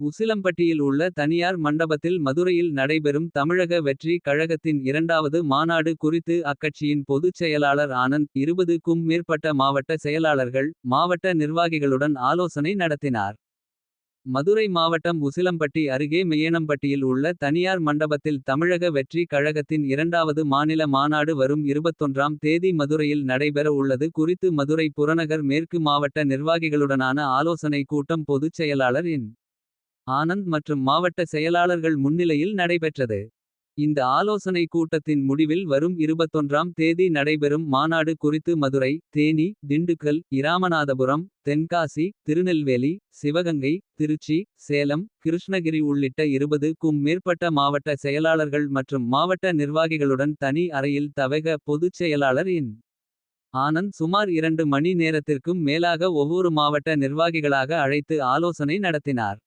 உசிலம்பட்டியில் உள்ள தனியார் மண்டபத்தில் மதுரையில் நடைபெறும் தமிழக வெற்றி கழகத்தின் இரண்டாவது மாநாடு குறித்து அக்கட்சியின் பொதுச் செயலாளர் ஆனந்த். இருபதுக்கும் மேற்பட்ட மாவட்ட செயலாளர்கள். மாவட்ட நிர்வாகிகளுடன் ஆலோசனை நடத்தினார். மதுரை மாவட்டம் உசிலம்பட்டி அருகே மெய்யனம்பட்டியில் உள்ள தனியார் மண்டபத்தில் தமிழக வெற்றி கழகத்தின் இரண்டாவது மாநில மாநாடு வரும் 21ஆம் தேதி மதுரையில் நடைபெற உள்ளது குறித்து மதுரை புறநகர் மேற்கு மாவட்ட நிர்வாகிகளுடனான ஆலோசனை கூட்டம் பொதுச் செயலாளர் இன். ஆனந்த் மற்றும் மாவட்ட செயலாளர்கள் முன்னிலையில் நடைபெற்றது. இந்த ஆலோசனை கூட்டத்தின் முடிவில் வரும் 21ஆம் தேதி நடைபெறும் மாநாடு குறித்து மதுரை. தேனி திண்டுக்கல் இராமநாதபுரம் தென்காசி திருநெல்வேலி. சிவகங்கை திருச்சி சேலம் கிருஷ்ணகிரி உள்ளிட்ட 20க்கும் மேற்பட்ட மாவட்ட செயலாளர்கள் மற்றும் மாவட்ட நிர்வாகிகளுடன் தனி அறையில் தவக பொதுச் செயலாளர் இன். ஆனந்த் சுமார் இரண்டு மணி நேரத்திற்கும் மேலாக ஒவ்வொரு மாவட்ட நிர்வாகிகளாக அழைத்து ஆலோசனை நடத்தினார்.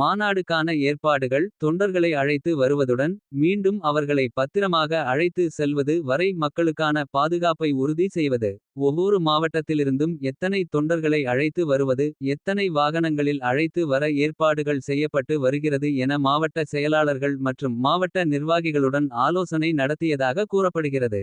மாநாடுக்கான ஏற்பாடுகள் தொண்டர்களை அழைத்து வருவதுடன். மீண்டும் அவர்களை பத்திரமாக அழைத்து செல்வது வரை மக்களுக்கான பாதுகாப்பை உறுதி செய்வது. ஒவ்வொரு மாவட்டத்திலிருந்தும் எத்தனை தொண்டர்களை அழைத்து வருவது. எத்தனை வாகனங்களில் அழைத்து வர ஏற்பாடுகள் செய்யப்பட்டு வருகிறது என மாவட்ட செயலாளர்கள் மற்றும் மாவட்ட நிர்வாகிகளுடன் ஆலோசனை நடத்தியதாக கூறப்படுகிறது.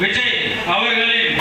விஜய் அவர்களின்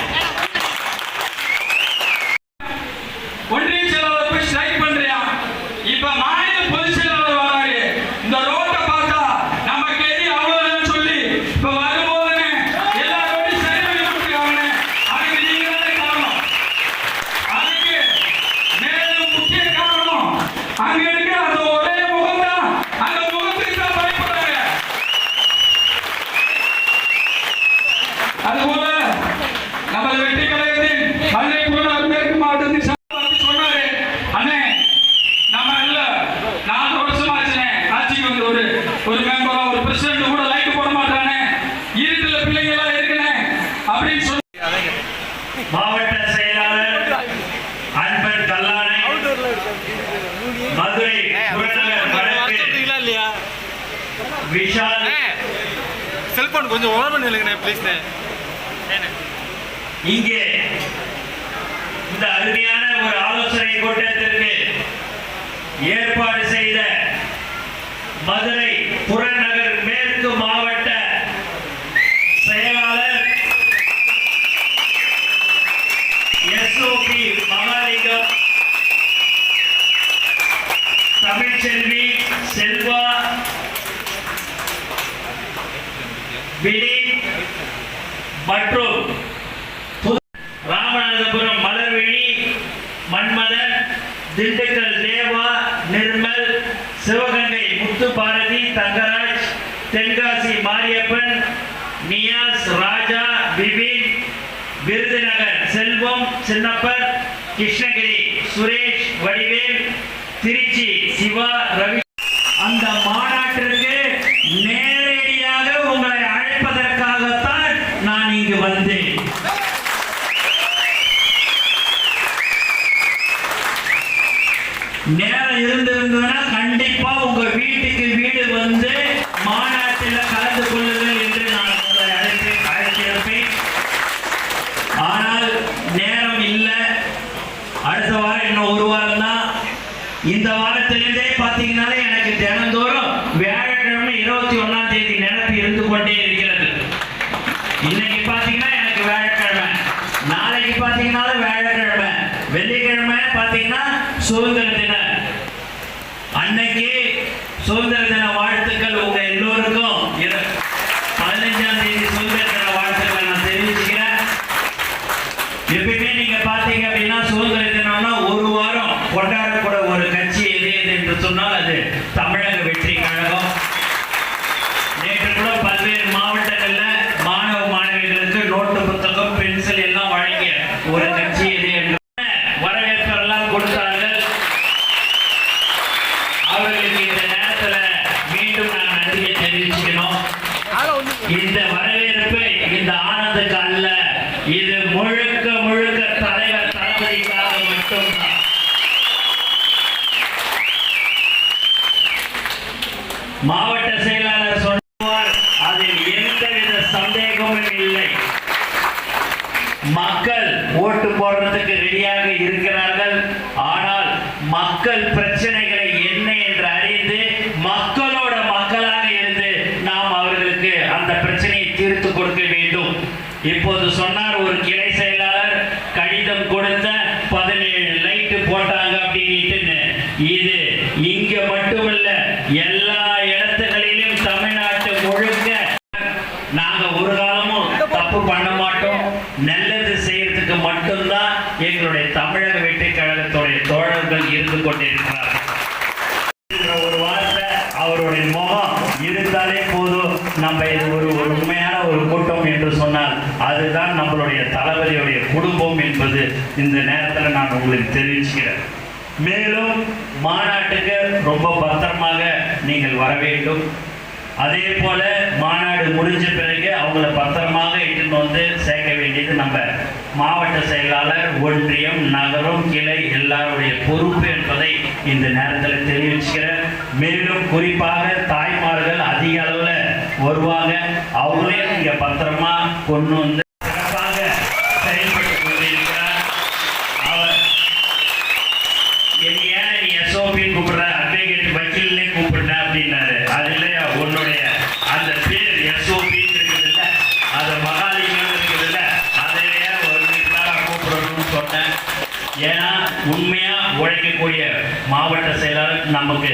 செல்போன் கொஞ்சம் ஓவர் பண்ணி இல்லைங்கண்ணே ப்ளீஸ்ண்ணே இங்கே இந்த அருமையான ஒரு ஆலோசனை கூட்டத்திற்கு ஏற்பாடு செய்த மதுரை புறநகர் மேற்கு மாவட்ட செயலாளர் S O P Mahalingam Tamilselvi Selva Vineeth மற்றும் ராமநாதபுரம் மலர்விழி மன்மதன் திண்டுக்கல் தேவா நிர்மல் சிவகங்கை முத்து பாரதி தங்கராஜ் தென்காசி மாரியப்பன் நியாஸ் ராஜா விபின் விருதுநகர் செல்வம் சின்னப்பர் கிருஷ்ணகிரி சுரேஷ் வடிவேல் திருச்சி சிவா ரவி அந்த மாநாட்டிற்கு நேர் உங்களை அழைப்பதற்காகத்தான் நான் இங்கு வந்தேன் நேரம் இருந்திருந்ததுன்னா கண்டிப்பா உங்க வீட்டுக்கு வீடு வந்து மாநாட்டில் கலந்து கொள்ளுங்கள் என்று நான் உங்களை அழைத்து அழைத்திருப்பேன் ஆனால் நேரம் இல்லை அடுத்த வாரம் இன்னும் ஒரு வாரம் தான் இந்த வாரத்திலிருந்தே பார்த்தீங்கன்னாலே எனக்கு தினந்தோறும் வியாழக்கிழமை இருபத்தி ஒன்னாம் தேதி நினைப்பு இருந்து கொண்டே இருக்கிறது. இன்னைக்கு பார்த்தீங்கன்னா எனக்கு வியாழக்கிழமை. நாளைக்கு பார்த்தீங்கன்னாலும் வியாழக்கிழமை. வெள்ளிக்கிழமை பார்த்தீங்கன்னா சுதந்திர தினம். அன்னைக்கு சுதந்திர தின வாழ்த்துக்கள் உங்க எல்லோருக்கும் இரு- பதினஞ்சாம் தேதி சுதந்திர தின வாழ்த்துக்கள் நான் தெரிவிச்சுக்கிறேன் எப்பயுமே நீங்க பாத்தீங்க அப்படின்னா சுதந்திர தினம்னா ஒரு வாரம் கொண்டாடக்கூட ஒரு கட்சி எது எது என்று சொன்னால் அது தமிழக வெற்றி கழகம் நேற்று கூட பல்வேறு மாவட்டங்கள்ல மாணவ மாணவிகளுக்கு நோட்டு புத்தகம் பென்சில் எல்லாம் வழங்கிய ஒரு கட்சி எது என்று வரவேற்பெல்லாம் கொடுத்தார்கள் அவர்களுக்கு இந்த நேரத்துல மீண்டும் நான் நன்றியை தெரிவிச்சுக்கணும் இந்த வரவேற்பு இந்த ஆனந்துக்கு அல்ல இது முழுக்க முழுக்க தலைவர் தளபதிக்காக மட்டும்தான். மாவட்ட செயலாளர் சொன்னார் அதில் எந்தவித சந்தேகமும் இல்லை. மக்கள் ஓட்டு போடுறதுக்கு ரெடியாக இருக்கிறார்கள். ஆனால் மக்கள் பிரச்சனை தெரிவிச்சுக்கிறேன் மேலும் மாநாட்டுக்கு ரொம்ப பத்திரமாக நீங்கள் வர வேண்டும். அதே போல மாநாடு முடிஞ்ச பிறகு அவங்கள பத்திரமாக இட்டுன்னு வந்து சேர்க்க வேண்டியது நம்ம மாவட்ட செயலாளர் ஒன்றியம் நகரம் கிளை எல்லாருடைய பொறுப்பு என்பதை இந்த நேரத்தில் தெரிவிச்சுக்கிறேன். மேலும் குறிப்பாக தாய்மார்கள் அதிக அளவில் வருவாங்க. அவங்களையும் இங்க பத்திரமா கொண்டு வந்து செயலாளர் நமக்கு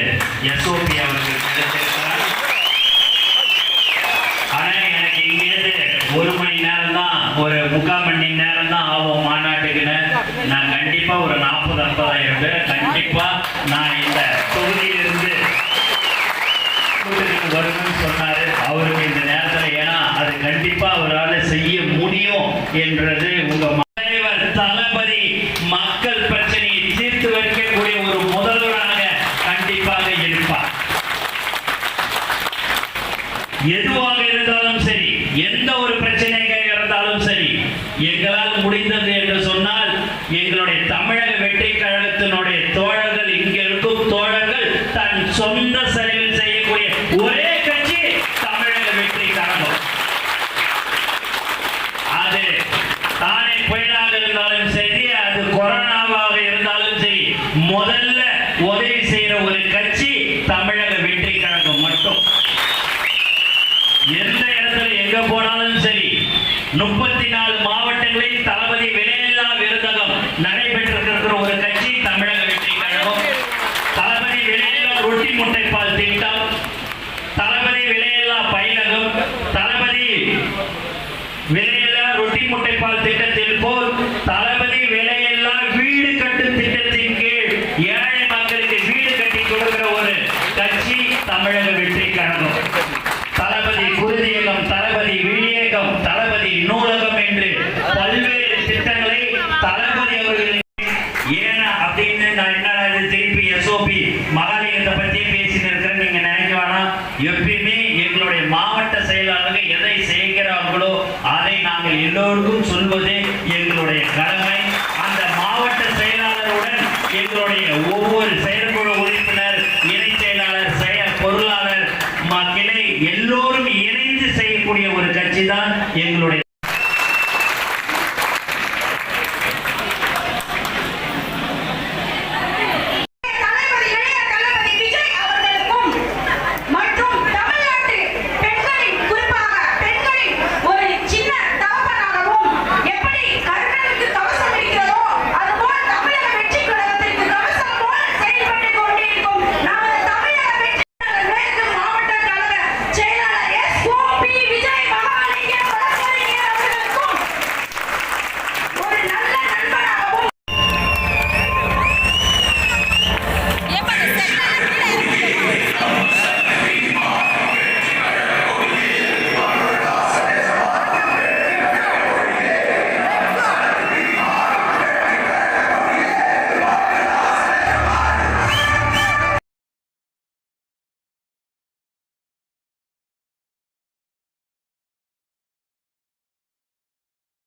எஸ்ஓபி அவர்கள் கிடைத்திருக்கிறார் ஆனா எனக்கு இங்கேருந்து ஒரு மணி நேரம் தான் ஒரு முக்கால் மணி நேரம் தான் ஆகும் மாநாட்டுக்குன்னு. நான் கண்டிப்பா ஒரு நாற்பது ஐம்பதாயிரம் பேர் கண்டிப்பா நான் இந்த தொகுதியிலிருந்து கூட்டத்துக்கு வரணும்னு சொன்னாரு. அவருக்கு இந்த நேரத்துல ஏன்னா அது கண்டிப்பா அவரால் செய்ய முடியும் என்றது உங்க நடைபெற்றிருக்கிற ஒரு கட்சி தமிழக வெற்றி கழகம். தளபதி விலையில்லா ரொட்டி முட்டைப்பால் திட்டம். தளபதி விலையில்லா பயிலகம். தளபதி விலையில்லா ரொட்டி முட்டைப்பால் திட்டத்தில் போல் தளபதி விலையில்லா வீடு கட்டு திட்டத்தின் கீழ் ஏழை மக்களுக்கு வீடு கட்டி கொடுக்கிற ஒரு கட்சி தமிழக வெற்றி கழகம். எங்களுடைய ஒவ்வொரு செயல்